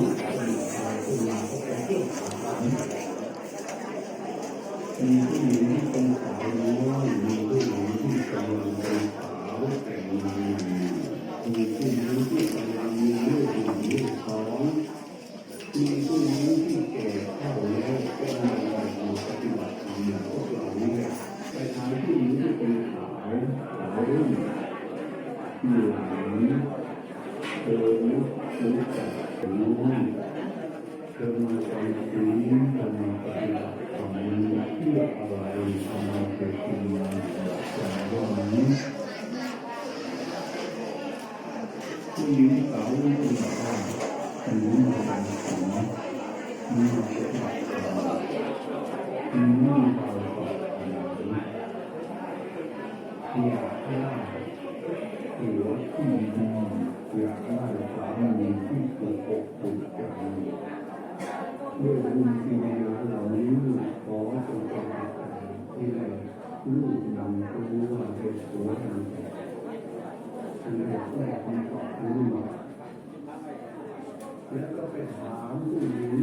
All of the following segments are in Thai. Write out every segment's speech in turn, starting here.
มีผู้หญิงที่เป็นสาวน้อยมีผู้หญิงที่กำลังเป็นสาวแต่งงานมีผู้หญิงที่กำลังมีลูกหนึ่งลูกสองมีผู้หญิงที่แก่เฒ่า ด้วยบุญที่มีเหล่านี้ขอจงประ ที่ได้ลูกนำรู้ว่าเป็นสวยงามอันแรกแรกมันก็รู้แล้วก็ไปถามผู้หญิง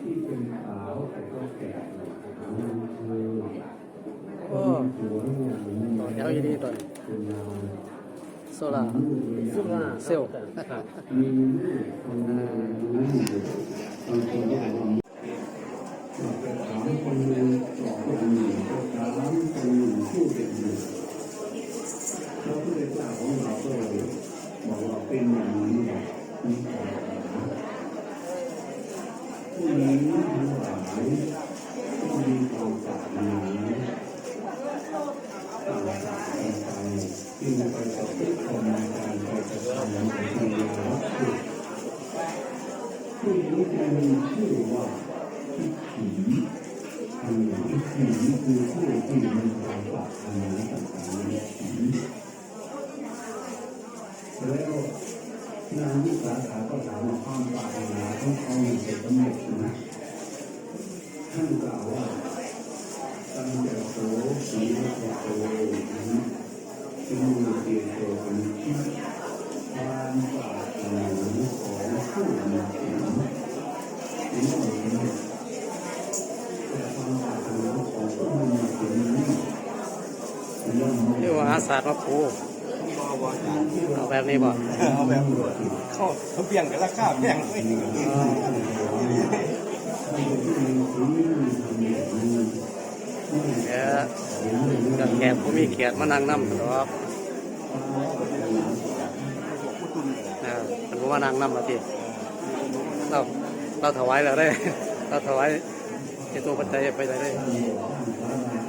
ที่เป็นสาวแต่ก็แก่ถามเธอโอ้สวยามนี้เดี๋ยวอีดีตัวนี้เป็นงามโซล่าลูกเซลล์มีลูกคนหนึ่ง แล้วนางวิสาขาก็ถามว่าความปรารถนาของเขาเป็นสำเร็จนะท่านกล่าวว่าตั้งแต่โตสีลโตนั้นจึงมีเกียรติโตเป็นที่ความปรารถนาของผู้มีศีลถึงสำเร็จ แต่ความปรารถนาของผู้มีศีลนี้ย่อมไม่นี่ว่าอาศาสตร์มาปูเอาแบบนี้บ่เอาแบบเขาเขาเปลี่ยนกันราคาเปลี่ยนเลยไม่เป็นผู้มีศีลมีธรรมอย่างแกกับแกผู้มีเกียรติมานั่งนำตลอดเออเป็นผู้มานั่งนำมาทีเราเราถวายแล้วได้เราถวาย ไอ้ตัวปัจจัยไปได้เลย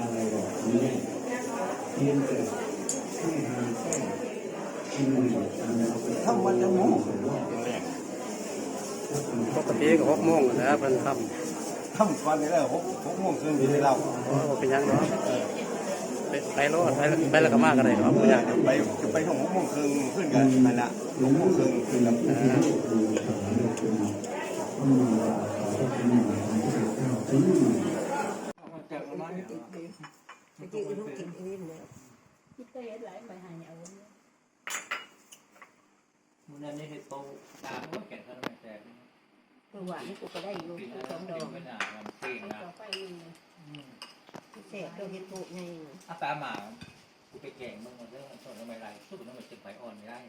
อะไรหรอกนี้เพียงแต่ให้หาแค่ที่หนึ่งอันเอาไปทำวันจะมูกปกติก็หกโมงนะเป็นททำฟันได้แล้วหกหกโมงครึ่งที่ได้เราำว่าเป็นหยังเนาะไปไปรถไปไปแล้วก็มากกันเลยครับผู้ใหญ่ไปจะไปถึงหกโมงครึ่งขึ้นกันนั่นละหกโมงครึ่งขึ้นแล้ว มเขาเป็นนึ่งของพระเจ้าอืมไปกินนี่เห็นหลายใบหายเอามันมันนี่คือโตตามก็แก่นานั้นแต่ตัวหวานนี่กูก็ได้อยู่เป็นกูสองดอกไม่น่ามันเก่งนะต่อไปนี่พิเศษตัวเฮ็ดโบไงอาตาหมากูไปแก่งมึงมันเรื่องมันส่วนทำไมไรสู้ต้องไปจึงไฟอ่อนไม่ได้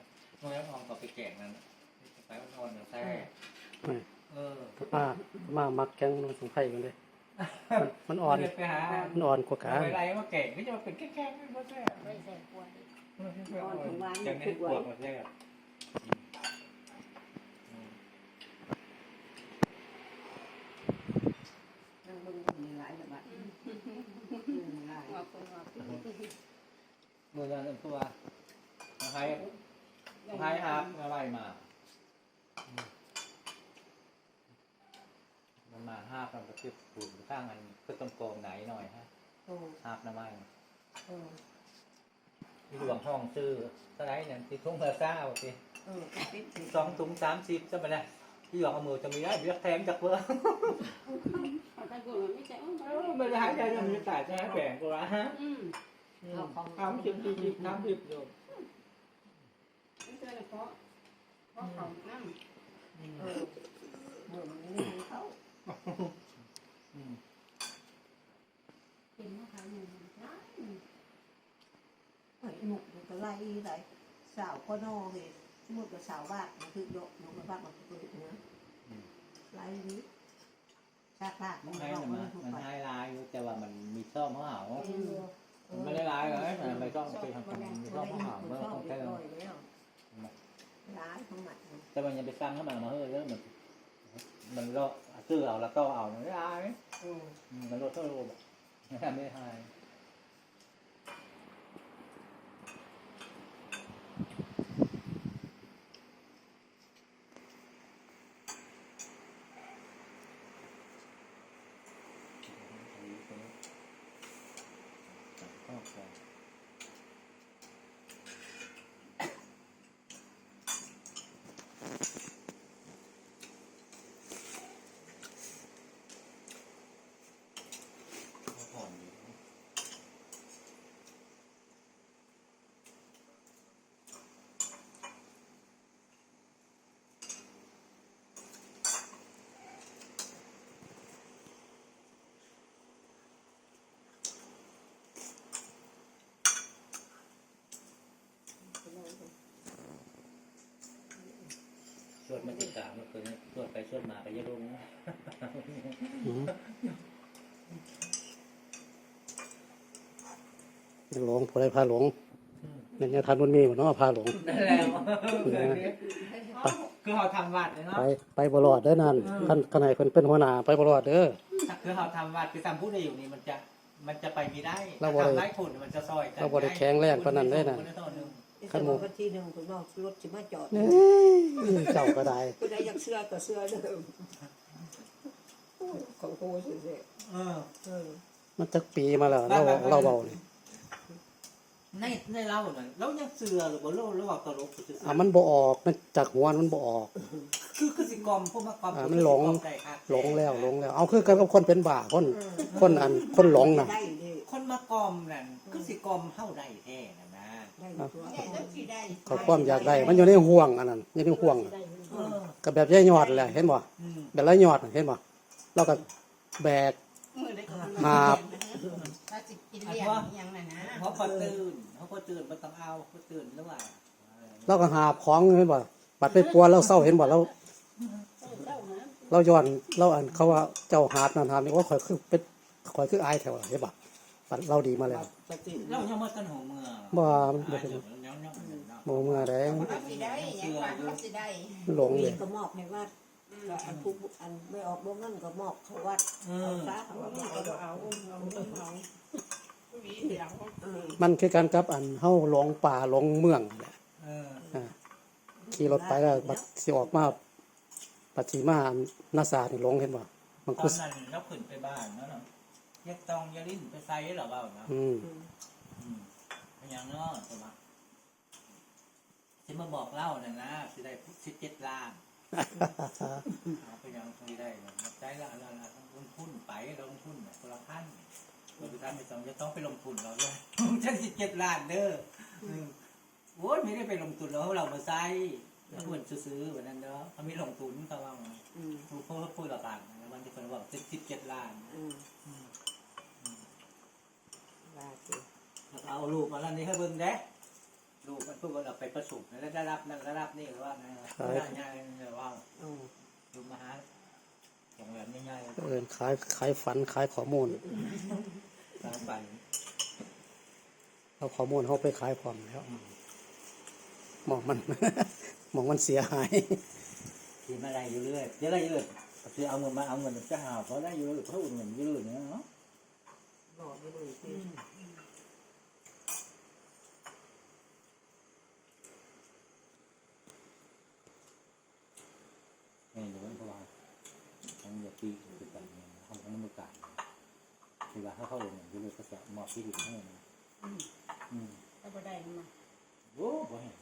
น้องยังมองก็ไปแก่งนั้นไฟอ่อนๆแท้ เออมามามักแกงมันสงไข่กันเลย มันมันอ่อนไปหามันอ่อนกว่ากาไม่ไรมาแก่งก็จะมาเป็นแก่งๆไม่พอแท้ไม่ใส่กล้วยจังนี้ปวดหมดเลยนั่งเบิ่งมีหลายแบบว่าหลายงอกคนงอกที่มือนั้นตัวให้ให้อาบอะไรมา มันมาห้ากันก็คือปูนข้างมันก็ต้องโกงไหนหน่อยฮะโอ้ห้าน้ำมันเออที่หลวงห้องซื้อสไลด์เนี่ยที่ทุ่งเพื่อเศร้าสิเออปิดปิดสองถุงสามสิบจะไปได้ที่หลวงเอามือจะมีได้เบียกแถมจากเบอร์เอาตะกุนไม่ใช่อ๋อไม่ได้ใจจะมีแต่จะแบ่งกูละฮะอืมสามสิบสี่สิบสามสิบอยู่ไม่ใช่เพราะเพราะเขานั่งเออ เป็นมะขามหนึ่งจ้าไอ้หนุกมันก็ไล่ไหลสาวก็นอเลยสมมติว่าสาวบ้านมันคือโยกโยกมบ้านมันคือตัวเนื้อไล่นี้ชาติาคมันไทยมัมันไทยลายแต่ว่ามันมีซ่อมข้าวมันไม่ได้ลายหรอมันไม่ต้องไปทำมันซ่อมข้าวมันต้องใช้ร้ายของมันแต่มันยังไปสร้งเข้ามามาเฮ้ยแล้วมันมันเลาะ ซื้อเอาแล้วก็เอาไม่ได้เออมันลดเท่าโลแบบไม่ได้ไม่ได้ วดมันติดกลางมันคือสวดไปสวดมาก็ยังลงอืมยังหลงผู้ใดพาหลงนั่นยังทานมันมีบ่เนาะพาหลงนั่นแหละคือเขาทำวัดเนาะไปไปบ่รอดเด้อนั่นท่านขนายเพิ่นเป็นหัวหน้าไปบ่รอดเด้อคือเขาทำวัดคือทำผู้ใดอยู่นี่มันจะมันจะไปไม่ได้เราบ่ได้ทำไร้ผลมันจะซอยกันเราบ่ได้แข็งแรงปานนั้นเลยน่ะคต่อหนึ่ง ขั้นโมวันที่หนึ่งคุณน้องรถจะมาจอดเอ้ยเจ้าก็ได้คุณได้อยากเสื้อก็เสื้อเดิมของโคเสียเออเออมันจักปีมาแล้วเราเราเบานี่ในในเล่าน่ะเรายังเสือหรือบ่เล่าระหว่างตลกคืออะมันบ่ออกมันจากหัวมันบ่ออก คือคือสิกรมพวกมากรมอ่ามันหลงใจครับหลงแล้วหลงแล้ว เอาคือกันกับคนเป็นบ้าคนคนอันคนหลงน่ะได้ดิคนมากรมนั่นคือสิกรมเท่าใดแท้น่ะนะได้ตัว เขาความอยากได้ มันอยู่ในห่วงอันนั้นอยู่ในห่วงน่ะเออก็แบบยายยอดแหละเห็นบ่อืมแบบไรยอดน่ะเห็นบ่เราก็แบกหาบถ้าสิกินเลี้ยงยังน่ะนะเขาพอตื่นเขาพอตื่นมันต้องเอาพอตื่นหรือว่าเราก็หาบของเห็นบ่บัดไปปัวเราเศร้าเห็นบ่เราเราย้อนเราอันเขาว่าเจ้าหาดนั่นหาดนี่ว่าข่อยคือเป็นข่อยคืออายแถวเห็นบ่ บัดเราดีมาแล้วปฏิเรายังมาต้นหัวเมืองบ่มันบ่บ่เป็นยังยังยังเนาะบ่เมื่อใดเขาสิได้ยังว่าเขาสิได้มันหลงเลยก็มอบให้วัดก็อันผู้อันไม่ออกบ่เงินก็มอบเขาวัดเอเอาอซะเขาว่าเอาเอาเอาเออมันคือการกับอันเฮาหลงป่าหลงเมืองแหละเอออ่าขี่รถไปแล้วบัดสิออกมาปัดสิมาอันนาสานี่หลงเห็นบ่มันตคืออนนั้นเราขึ้นไปบ้านเนาะเนาะ ยักตองยาลิ้นไปใส่หรอเปล่าเนาะอืมอืมเป็นอย่างเนาะตัวมาสิมาบอกเล่าน่ะนะสิได้สิบเจ็ดล้านเอาไปยังสิได้เนาะใจละละละลงทุนไปลงทุนน่ะคนละพันเราไปทำไปสองจะต้องไปลงทุนเราด้วยฉันสิบเจ็ดล้านเด้ออืมโอ้ยไม่ได้ไปลงทุนแล้วเรามาใส่แล้วเหมือนซื้อๆวันนั้นเนาะเขามีลงทุนเขาว่าอืมพูดพูดพูดละกันนะวันที่คนบอกสิบสิบเจ็ดล้านอืม ว่าสิแล้วก็เอาลูกมาแล้วนี่ให้เบิ่งเด้ลูกมันพูดว่าเราไปประชุมแล้วได้รับนั่นได้รับนี่หรือว่าไงได้ง่ายเลยว่าอืมลูกมาหาอย่างแบบง่ายเอิ้นขายขายฝันขายข้อมูลๆตามฝันเอาข้อมูลเฮาไปขายพร้อมแล้วหมองมันหมองมันเสียหายทีมาได้อยู่เรื่อยเยอะได้เยอะคือเอาเงินมาเอาเงินจะหาเพราะได้อยู่เรื่อยเพราะอุ่นเงินอยู่เรื่อยเนาะ บอกไปเลยสินี่เดี๋ยวมันเพราะว่าทำอย่าปีคือกันทำทั้งมือการคือว่าถ้าเข้าลงอยู่เรื่อยก็จะมอบที่ดินให้นะอืมถ้าบ่ได้มาโอ้โหเห็น